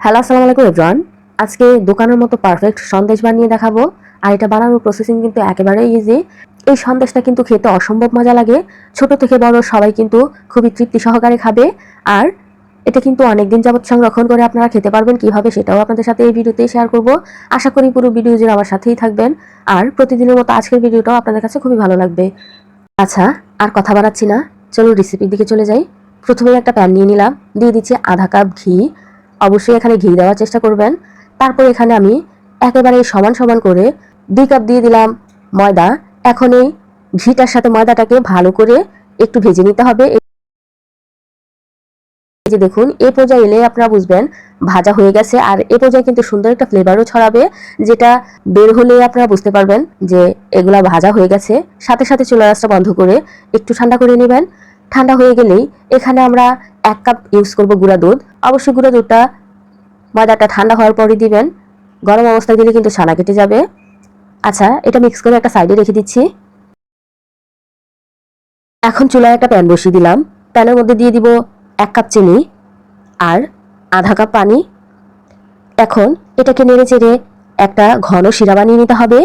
Hello আসসালামু আলাইকুম everyone আজকে দোকানের মতো পারফেক্ট সন্দেশ বানিয়ে দেখাবো। আর এটা বানানোর প্রসেসিং কিন্তু একেবারে ইজি এই সন্দেশটা কিন্তু খেতে অসম্ভব মজা লাগে। ছোট থেকে বড় সবাই কিন্তু খুবই তৃপ্তি সহকারে খাবে। আর এটা কিন্তু অনেকদিন যাবত সংরক্ষণ করে আপনারা খেতে পারবেন কীভাবে সেটাও আপনাদের সাথে এই ভিডিওতেই শেয়ার করব। আশা করি পুরো ভিডিও জুড়ে আমার সাথেই থাকবেন। আর প্রতিদিনের মতো আজকের ভিডিওটাও আপনাদের কাছে খুবই ভালো লাগবে। আচ্ছা আর কথা বাড়াচ্ছি না। চলুন রেসিপির দিকে চলে যাই। প্রথমে একটা প্যান নিয়ে নিলাম। দিয়ে দিচ্ছি আধা কাপ ঘি। অবশ্যই এখানে ঘি দেওয়ার চেষ্টা করবেন। তারপর এখানে আমি একেবারে সমান সমান করে দুই কাপ দিয়ে দিলাম ময়দা। এখন এই ঘিটার সাথে ময়দাটাকে ভালো করে একটু ভেজে নিতে হবে। যে দেখুন, এ পর্যায়ে এলে আপনারা বুঝবেন ভাজা হয়ে গেছে। আর এ পর্যায়ে কিন্তু সুন্দর একটা ফ্লেভারও ছড়াবে, যেটা বের হলে আপনারা বুঝতে পারবেন যে এগুলা ভাজা হয়ে গেছে। সাথে সাথে চুলা রাসটা বন্ধ করে একটু ঠান্ডা করে নেবেন। ঠান্ডা হয়ে গেলেই এখানে আমরা এক কাপ ইউজ করব গুঁড়া দুধ। অবশ্যই গুঁড়া দুধটা ময়দাটা ঠান্ডা হওয়ার পরই দিবেন। গরম অবস্থায় দিলে কিন্তু ছানা কেটে যাবে। আচ্ছা এটা মিক্স করে একটা সাইডে রেখে দিচ্ছি। এখন চুলায় একটা প্যান বসিয়ে দিলাম। প্যানের মধ্যে দিয়ে দিব এক কাপ চিনি আর আধা কাপ পানি। এখন এটাকে নেড়ে চেড়ে একটা ঘন শিরা বানিয়ে নিতে হবে।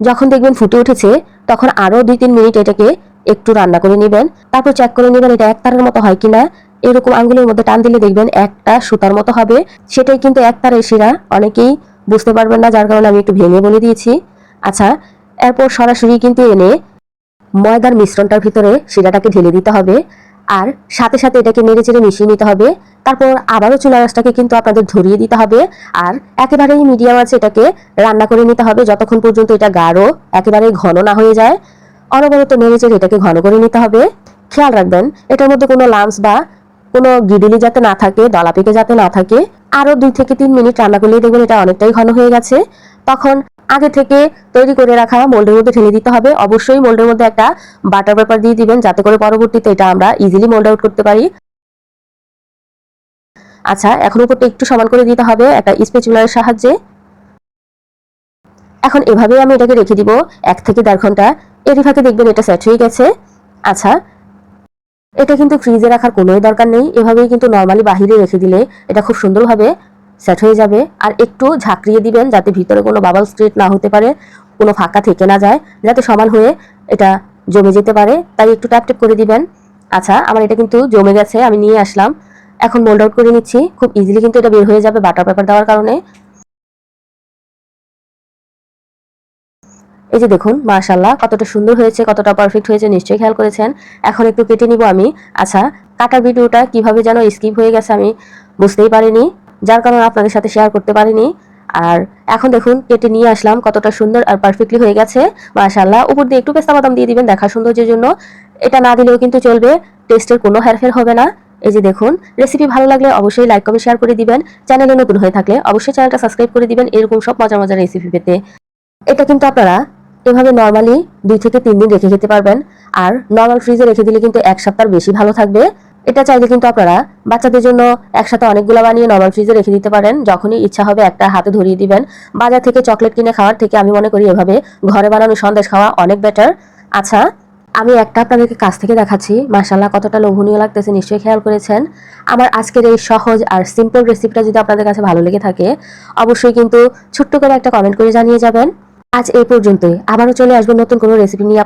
যখন দেখবেন ফুটে উঠেছে, তখন আরও দুই তিন মিনিট এটাকে একটু রান্না করে নেবেন, তারপর চেক করে নেবেন এটা এক তারের মতো হয় কিনা। এরকম আঙ্গুলের মধ্যে টান দিলে দেখবেন একটা সুতার মতো হবে। সেটাই কিন্তু এক তারের শিরা, অনেকেই বুঝতে পারবেন না, যার কারণে আমি একটু ভেঙে বলে দিয়েছি। আচ্ছা এরপর সরাসরি কিন্তু এনে ময়দার মিশ্রণটার ভিতরে শিরাটাকে ঢেলে দিতে হবে। আর সাথে সাথে এটাকে নেড়ে চেড়ে মিশিয়ে নিতে হবে। তারপর আবারও চুলা রাসটাকে কিন্তু আপনাদের ধরিয়ে দিতে হবে। আর একেবারেই মিডিয়াম আছে এটাকে রান্না করে নিতে হবে, যতক্ষণ পর্যন্ত এটা গাঢ়, একেবারেই ঘন না হয়ে যায়। অনবরত নেড়ে চেড়ে এটাকে ঘন করে নিতে হবে। খেয়াল রাখবেন, এটার মধ্যে কোনো লামস বা কোনো গিডুলি যাতে না থাকে, দলা পেকে যাতে না থাকে, আরও দুই থেকে তিন মিনিট রান্না করলেই দেখবেন এটা অনেকটাই ঘন হয়ে গেছে। তখন আগে থেকে তৈরি করে রাখা মোল্ডের মধ্যে ঢেলে দিতে হবে। অবশ্যই মোল্ডের মধ্যে একটা বাটার পেপার দিয়ে দিবেন, যাতে করে পরবর্তীতে এটা আমরা ইজিলি মোল্ড আউট করতে পারি। আচ্ছা এখন উপরটা একটু সমান করে দিতে হবে, একটা স্পেচুলার সাহায্যে। এখন এভাবেই আমি এটাকে রেখে দিব এক থেকে দেড় ঘণ্টা। এরই ফাঁকে দেখবেন এটা সেট হয়ে গেছে। আচ্ছা এটা কিন্তু ফ্রিজে রাখার কোনোই দরকার নেই। এভাবেই কিন্তু নর্মালি বাহিরে রেখে দিলে এটা খুব সুন্দরভাবে সেট হয়ে যাবে। আর একটু ঝাঁকড়িয়ে দিবেন যাতে ভিতরে কোনো বাবল স্ট্রেট না হতে পারে, কোনো ফাঁকা থেকে না যায়, যাতে সমান হয়ে এটা জমে যেতে পারে। তাই একটু ট্যাপ ট্যাপ করে দিবেন। আচ্ছা আমার এটা কিন্তু জমে গেছে, আমি নিয়ে আসলাম। এখন মোল্ড আউট করে নিচ্ছি। খুব ইজিলি কিন্তু এটা বের হয়ে যাবে বাটার পেপার দেওয়ার কারণে। এই যে দেখুন মাশাল্লাহ কতটা সুন্দর হয়েছে, কতটা পারফেক্ট হয়েছে, নিশ্চয়ই খেয়াল করেছেন। এখন একটু কেটে নিব আমি। আচ্ছা কাটার ভিডিওটা কীভাবে যেন স্কিপ হয়ে গেছে আমি বুঝতেই পারিনি। যার কারণে আপনাদের সাথে শেয়ার করতে পারিনি। আর এখন দেখুন, কেটে নিয়ে আসলাম, কতটা সুন্দর আর পারফেক্টলি হয়ে গেছে। মাশাল্লাহ উপর দিয়ে একটু পেস্তা বাদাম দিয়ে দিবেন দেখা সৌন্দর্যের জন্য। এটা না দিলেও কিন্তু চলবে টেস্টের কোনো হেরফের হবে না। এই যে দেখুন রেসিপি ভালো লাগলে অবশ্যই লাইক কমেন্ট শেয়ার করে দিবেন। চ্যানেলে নতুন হয়ে থাকলে অবশ্যই চ্যানেলটা সাবস্ক্রাইব করে দিবেন, এরকম সব মজার মজার রেসিপি পেতে। এটা কিন্তু আপনারা এভাবে নর্মালি দুই থেকে তিন দিন রেখে খেতে পারবেন। আর নর্মাল ফ্রিজে রেখে দিলে কিন্তু এক সপ্তাহ বেশি ভালো থাকবে। এটা চাইলে কিন্তু আপনারা বাচ্চাদের জন্য একসাথে অনেকগুলো বানিয়ে নর্মাল ফ্রিজে রেখে দিতে পারেন। যখনই ইচ্ছা হবে একটা হাতে ধরিয়ে দিবেন। বাজার থেকে চকলেট কিনে খাওয়ার থেকে আমি মনে করি এভাবে ঘরে বানানো সন্দেশ খাওয়া অনেক বেটার আচ্ছা আমি একটা আপনাদেরকে কাছ থেকে দেখাচ্ছি। মাসাল্লাহ কতটা লোভনীয় লাগতেছে, নিশ্চয়ই খেয়াল করেছেন। আমার আজকের এই সহজ আর সিম্পল রেসিপিটা যদি আপনাদের কাছে ভালো লেগে থাকে, অবশ্যই কিন্তু ছোট্ট করে একটা কমেন্ট করে জানিয়ে যাবেন। আজ এই পর্যন্তই। আবারও চলে আসব নতুন কোনো রেসিপি নিয়ে।